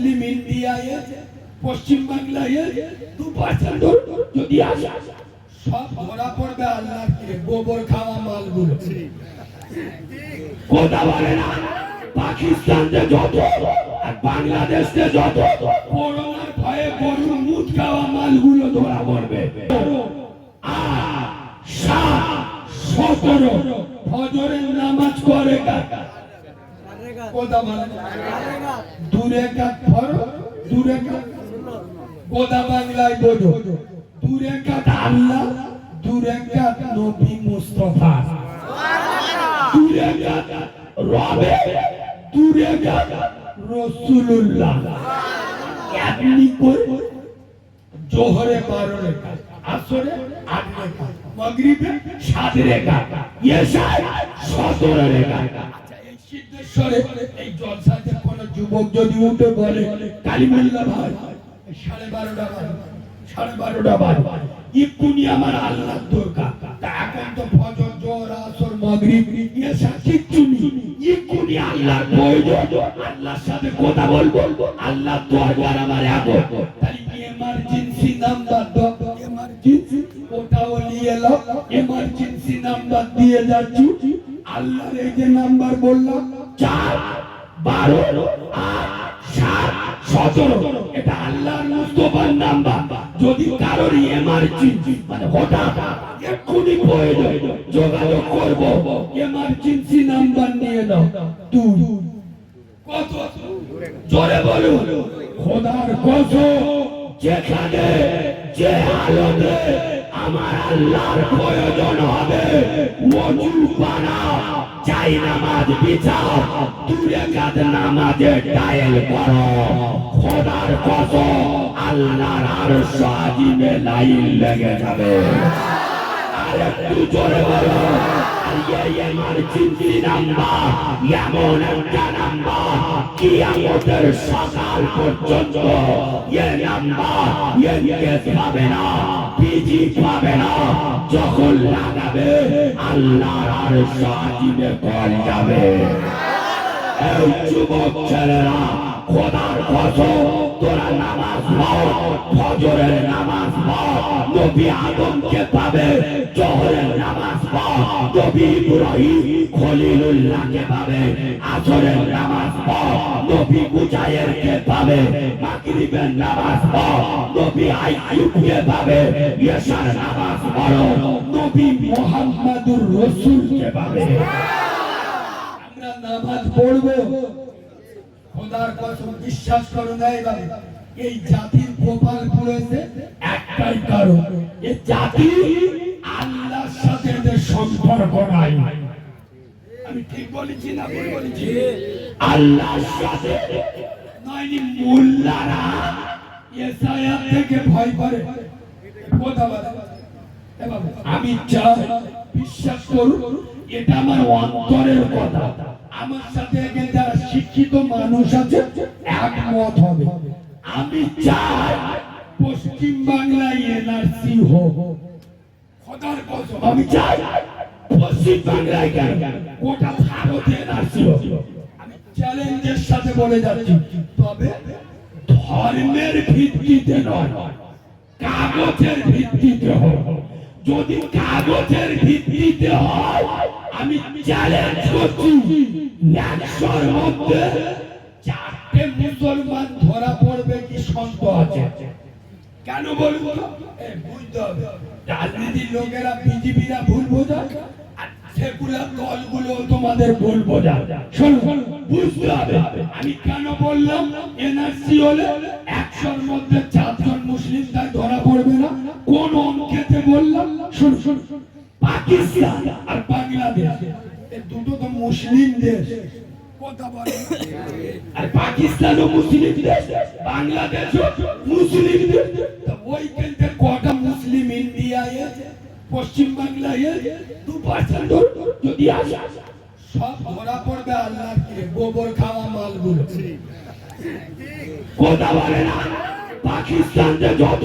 মুসলিম ইন্ডিয়ায়, পশ্চিম বাংলায়, দু পার্সেন্ট যদি আসে। সব ধরা পড়বে আল্লাহ গোবর খাওয়া মালগুলো। কথা বলে না। পাকিস্তান যে যত, আর বাংলাদেশ যে যত, করোনার ভয়ে গরুর মুখ খাওয়া মালগুলো ধরা পড়বে। আর সাত, সতেরো, ফজরের নামাজ করে কাকা কথা বলে দূরে কাত ফর দূরে কাত গোদা বাংলায় বোঝো। দূরে কাত আল্লাহ দূরে কাত নবী মুস্তফা। দূরে গেল রবে দূরে কাত রসুল্লাহ আপনি করে জোহরে বারো রেখা আসরে আট রেখা মগরিবে সাত রেখা এসায় সতেরো রেখা সিদ্ধেশ্বরে এই জলসাতে কোন যুবক যদি উঠে বলে কালিমুল্লাহ ভাই সাড়ে বারোটা বাজে, সাড়ে বারোটা বাজে। ইকুনি আমার আল্লাহ দরকার। তা এখন তো ফজর, জোহর, আসর, মাগরিব এসা কিচ্ছু নেই। ইকুনি আল্লাহর প্রয়োজন। আল্লাহর সাথে কথা বলব। আল্লাহ দরবার আমার এখন তাহলে এমার্জেন্সি নাম্বার দাও। এমার্জেন্সি ওটাও নিয়ে নাও। এমার্জেন্সি নাম্বার দিয়ে যাচ্ছি। আল্লাহর এই যে নাম্বার বললাম, চার, বারো, আট, সাত, সতেরো। এটা আল্লাহর মুস্তফার নাম্বার। যদি কারোর মানে হঠাৎ এক্ষুনি প্রয়োজন যোগাযোগ নাম্বার নিয়ে নাও। তুই কত? জোরে বলুন। খোদার কসম, যেখানে, যে আলোতে আমার আল্লাহর প্রয়োজন হবে ওযু বানাও চাই নামাজ বিছাও দূরে কাজ নামাজে ডায়েল করো। খোদার কসম, আল্লাহর লেগে যাবে। আর একটু জোরে বলো আমার চিন্তি নাম্বার এমন একটা নাম্বার কিয়ামতের সকাল পর্যন্ত এ নাম্বার না বিজি পাবে না যখন লাগাবে আল্লাহর আর সাজিবে যাবে যুবক ছেলেরা খোদার কসম, তোরা নামাজ পড়, ফজরের নামাজ পড়, নবী আদমকে পাবে, জোহরের নামাজ পড়, নবী ইব্রাহিম খলিলুল্লাহকে পাবে, আসরের নামাজ পড়, নবী মুজাহিরকে পাবে, মাগরিবের নামাজ পড়, নবী আইয়ুবকে পাবে ইশার নামাজ পড়ো, নবী মোহাম্মদুর রসুলকে পাবে। আমরা নামাজ পড়ব খোদার কসম বিশ্বাস করো না এবারে। এই জাতির কপাল পুড়েছে একটাই কারণ এই জাতি আল্লাহর সাথে এদের সম্পর্ক নাই। আমি ঠিক বলেছি না ভুল বলেছি? আল্লাহর সাথে নয়নি মোল্লারা এসআইআর থেকে ভয় করে। আমি চাই, বিশ্বাস করুন, এটা আমার অন্তরের কথা। আমার সাথে যারা শিক্ষিত মানুষ আছে, একমত হবে। আমি চাই পশ্চিম বাংলায় এনআরসি হোক। খোদার কসম, আমি চাই পশ্চিম বাংলায় কেন? গোটা ভারতে এনআরসি হোক। আমি চ্যালেঞ্জের সাথে বলে যাচ্ছি, তবে ধর্মের ভিত্তিতে নয়, কাগজের ভিত্তিতে হোক। যদি কাগজের ভিত্তিতে হয়, আমি চ্যালেঞ্জ করছি। একশোর মধ্যে চারটে মুসলমান ধরা পড়বে কি সন্দেহ আছে। কেন বলব রাজনীতির লোকেরা বিজেপিরা ভুল সেকুলার দলগুলো তোমাদের ভুল শোনো, বুঝতে হবে। আমি কেন বললাম এনআরসি হলে একশোর মধ্যে চারজন মুসলিম তাই ধরা পড়বে না? কোন অঙ্কেতে বললাম? শোনো শোনো। পাকিস্তান আর বাংলাদেশ। দুটো তো মুসলিম দেশ কথা বলে আর মুসলিম দেশ বাংলাদেশ মুসলিম দেশ তা ওইখান কটা মুসলিম ইন্ডিয়ায় পশ্চিম বাংলায় দু পার্সেন্ট যদি আসে সব ধরা পড়বে আল্লাহ গোবর খাওয়া মালগুলো। কথা বলে না পাকিস্তান যে যত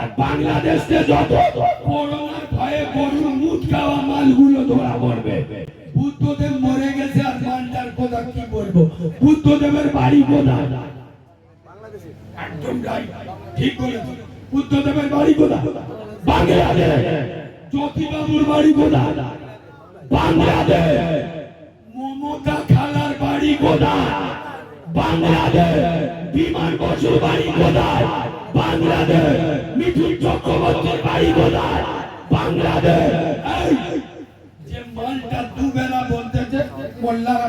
আর বাংলাদেশ যে যত করোনার ভয়ে গরুর মুখ খাওয়া মালগুলো ধরা পড়বে মরে গেছে আর মানটার কথা কি বলব বুদ্ধদেবের বাড়ি কোথায়? একদম ঠিক বলেছ। বুদ্ধদেবের বাড়ি কোথায়? বাংলাদেশ। জ্যোতিবাবুর বাড়ি কোথায়? বাংলাদেশ। মমতা খালার বাড়ি কোথায়? বাংলাদেশ। বিমান বসুর বাড়ি কোথায়? বাংলাদেশ। মিঠুন চক্রবর্তীর বাড়ি কোথায়? বাংলাদেশ। যে মালটা দুবেলা বলতেছে, মোল্লারা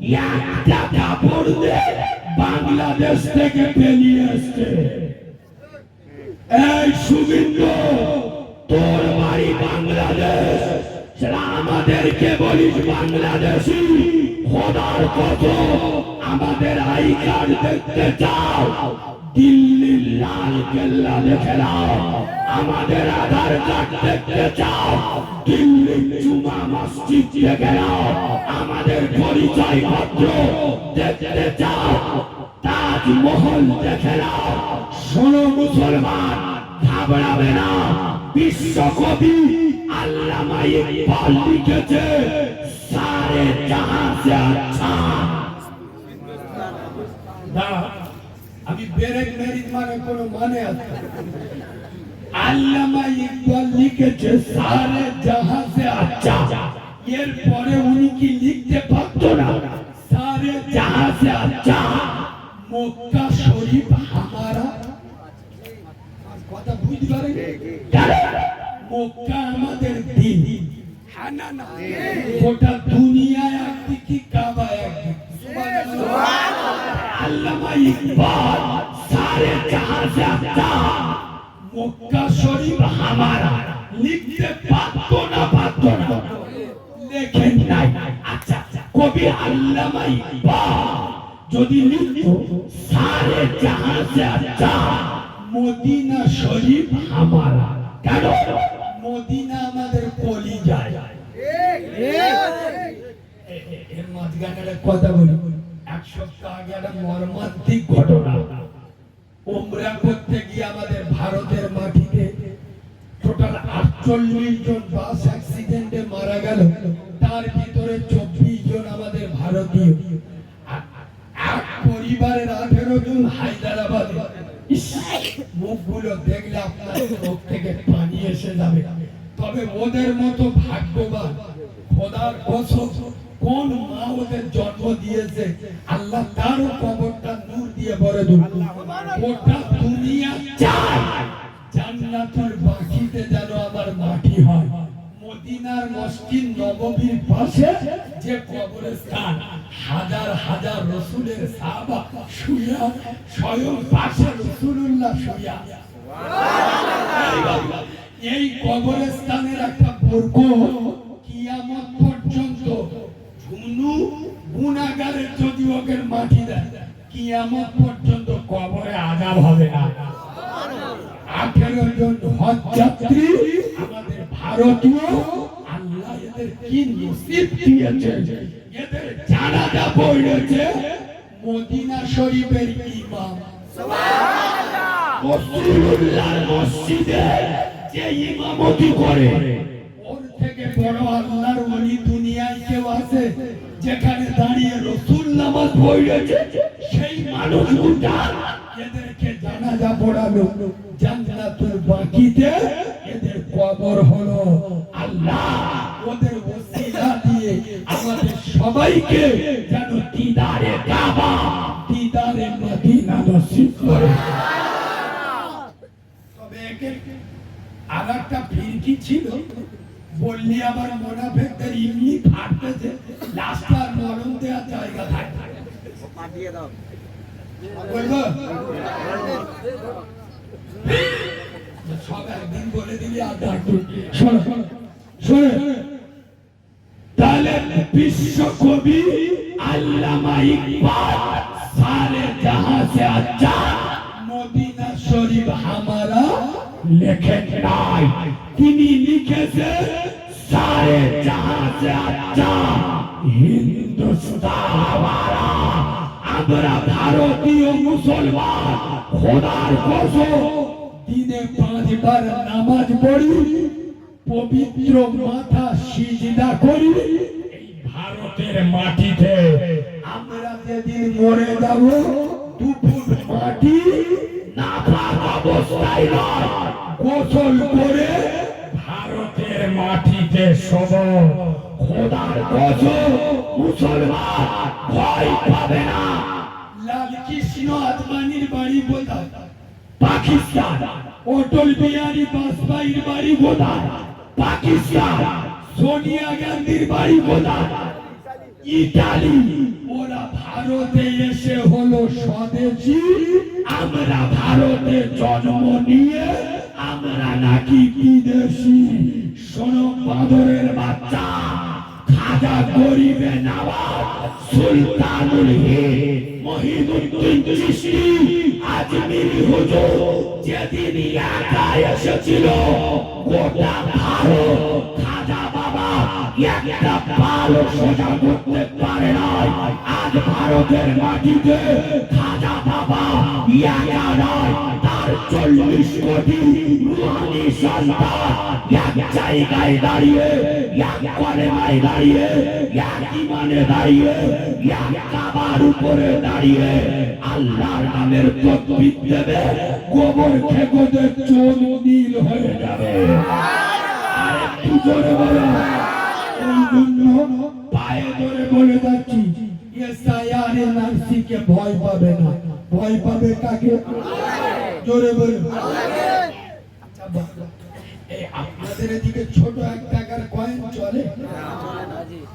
একটা কাপড় দিয়ে বাংলাদেশ থেকে বেরিয়ে এসছে এই শুভেন্দু তোর বাড়ি বাংলাদেশ, সেটা আমাদেরকে বলিস বাংলাদেশি। খোদার কত আমাদের আই কার্ড দেখতে চাও। দিল্লির লাল কেল্লা দেখে নাও। আমাদের আধার কার্ড দেখতে চাও। দিল্লির জুমা মসজিদ দেখে নাও। আমাদের পরিচয় পত্র দেখতে চাও। তাজমহল দেখে নাও। শোনো মুসলমান, ঘাবড়াবে না। বিশ্বকবি আল্লামা ইকবাল লিখেছে, সারে জাহাঁ সে আচ্ছা আমি বেরেক মেরিট মানে কোনো মানে আছে। আল্লামা ইকবাল লিখেছে, সারে জাহাঁ সে আচ্ছা। এর পরে উনি কি লিখতে পারতো না? সারে জাহাঁ সে আচ্ছা। মক্কা শরীফ হামারা। কথা বুঝতে পারেন? মক্কা আমাদের দিন। গোটা দুনিয়া একদিকে, কাবা একদিকে আল্লামা ইকবাল, সারে জাহাঁ সে আচ্ছা। মক্কা শরীফ হামারা লিখতে পারতো না পারতো না লেখেন নাই আচ্ছা আচ্ছা কবি আল্লামা ইকবাল যদি লিখতো সারে জাহাঁ সে আচ্ছা মদিনা শরীফ হামারা কেন মদিনা আমাদের কলি যায় এর মাঝখানে কথা বলি এক সপ্তাহ আগে একটা মর্মান্তিক ঘটনা করতে গিয়ে আমাদের ভারতের মাটিতে টোটাল আটচল্লিশ জন বাস অ্যাক্সিডেন্টে মারা গেল। তার ভিতরে চব্বিশ জন আমাদের ভারতীয়। এক পরিবারের আঠেরো জন হায়দ্রাবাদ। মুখগুলো দেখলে আপনার চোখ থেকে পানি এসে যাবে। তবে ওদের মতো ভাগ্যবান মাটি হয়। মদিনার মসজিদ নববীর পাশে যে কবরস্থান, হাজার হাজার রসুলের সাহাবা শুয়া স্বয়ং পাশে রসুলুল্লাহ শুয়া এই কবরস্থানের একটা বর্গ কিয়ামত পর্যন্ত ঝুনু গুণাগারের যদি ওকে মাটি দেয়, কিয়ামত পর্যন্ত কবরে আজাব হবে না। আঠেরো জন হজ যাত্রী আমাদের ভারতীয় আল্লাহ এদের কি নসিব দিয়েছে? এদের জানাজা পড়েছে মদিনা শরীফের ইমাম। রসুল্লাহর মসজিদে যে ইমামতি করে, ওর থেকে বড় আল্লাহর ওলি দুনিয়ায় কেউ আছে যেখানে দাঁড়িয়ে রসুল নামাজ পড়েছে? সেই মানুষগুলা এদেরকে জানাজা পড়ালো। জান্নাতুল বাকিতে এদের কবর হলো আল্লাহ। ওদের ওসিলা দিয়ে আমাদের সবাইকে যেন দিদারে কাবা দিদারে মদিনা নসিব করে। তবে আর একটা ফিরকি ছিল? বললি আবার মোনাফেকদের ইমনি ফাটতেছে লাস্টার মরণ দেওয়ার জায়গা থাকে বলব? সব তিনি লিখেছেন সারে জাহাঁ সে আচ্ছা হিন্দুস্তান আমরা ভারতীয় মুসলমান খোদার দিনে পাঁচবার নামাজ পড়ি, পবিত্র মাথা সিজদা করি। ভারতের মাটিতে আমরা যেদিন মরে যাব, দুপুর মাটি নাপাক অবস্থায় নয়। গোসল করে ভারতের মাটিতে সব খোদার কসম মুসলমান ভয় পাবে না। লাল কৃষ্ণ আদমানির বাড়ি কোথায় পাকিস্তান, অটল বিহারী বাজপেয়ীর বাড়ি কোথায় পাকিস্তান, সোনিয়া গান্ধীর বাড়ি কোথায় ইতালি, ওরা ভারতে এসে হলো স্বদেশী, আমরা ভারতে জন্ম নিয়ে, আমরা নাকি বিদেশি। শোনো, বাদরের বাচ্চা। খাজা গরিবে নবাব সুলতানুল হিন্দ মহিদুদ্দিন চিশতি আজমিরি বাবা, একটা ভালো সোজা করতে পারে ভারতের মাটিতে খাজা বাবা, একা নয় চল্লিশ কোটি রুহানি সন্তান এক জায়গায় দাঁড়িয়ে এক কলেমায় দাঁড়িয়ে এক ইমানে দাঁড়িয়ে এক কাবার উপরে দাঁড়িয়ে আল্লাহর নামের তকবির দেবে গোবর খেকোদের চোখ নীল হয়ে যাবে ভয় পাবে না। ভয় পাবে কাকে? জোরে বলে আচ্ছা বাবা, এই আপনাদের এদিকে ছোট এক টাকার কয়েন চলে।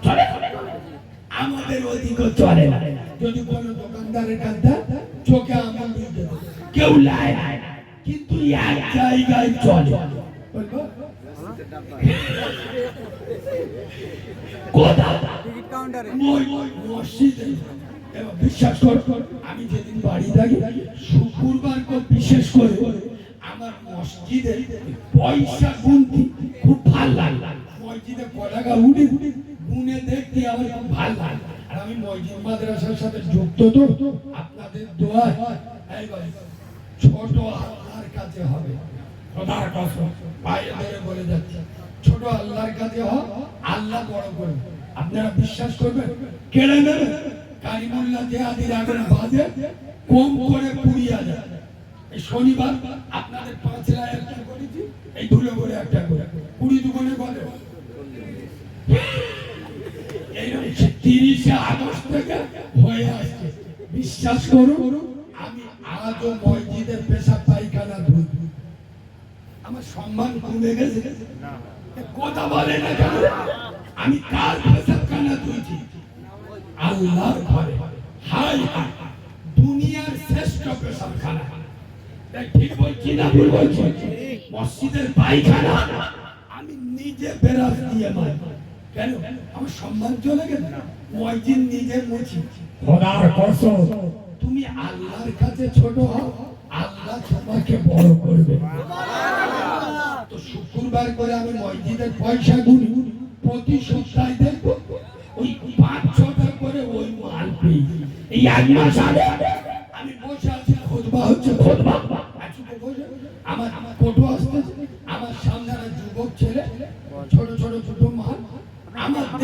চলে আমাদের ওদিকে চলে না। যদি কোনো দোকানদারের কাছে চোখে আমার কেউ লাই না। কিন্তু এক জায়গায় চলে। বিশ্বাস কর আমি যেদিন বাড়ি থাকি করে। আমার মসজিদে পয়সা খুব ভালো লাগে। মসজিদে পটাকা উঠে গুনে দেখতে আমার খুব ভালো লাগে। আর আমি মসজিদ মাদ্রাসার সাথে যুক্ত তো, আপনাদের দোয়া ছোট আল্লাহর কাছে হবে। বলে যাচ্ছে, ছোট আল্লাহর কাছে হ, আল্লাহ বড় করবে আপনারা বিশ্বাস করবেন? কেড়ে নেবে? কারিমুল্লাহ জেহাদির আগুন বাজে, কম করে হাজার এই শনিবার আপনাদের পাঁচ লাখ একটা করেছি এই একটা করে। কুড়ি তিরিশে আগস্ট থেকে হয়ে আসছে। বিশ্বাস করুন, আমি আজও মসজিদের পেশা আমার সম্মান কমে গেছে। কথা বলে না কেন? আমি কার পেশাব খানা ধুইছি? আল্লাহর ঠিক বলছি না ভুল বলছি মসজিদের পায়খানা। আমি নিজে বেরাস দিয়ে মাই কেন? আমার সম্মান চলে গেল নিজে মুছি। খোদার কসম। তুমি আল্লাহর কাছে ছোট হও। আল্লাহ তোমাকে বড় করবে। তো শুক্রবার করে আমি মসজিদের পয়সা গুনি। প্রতি সপ্তাহে দেখব ওই পাঁচ ছটা করে ওই মাল পেয়ে এই এক মাস আগে আমি বসে আছি খোঁজবা হচ্ছে খোদবা।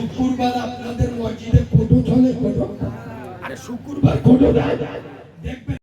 শুক্রবার আপনাদের মসজিদে কোটো চলে কোটো আরে শুক্রবার। কোটো দেয়। দেখবেন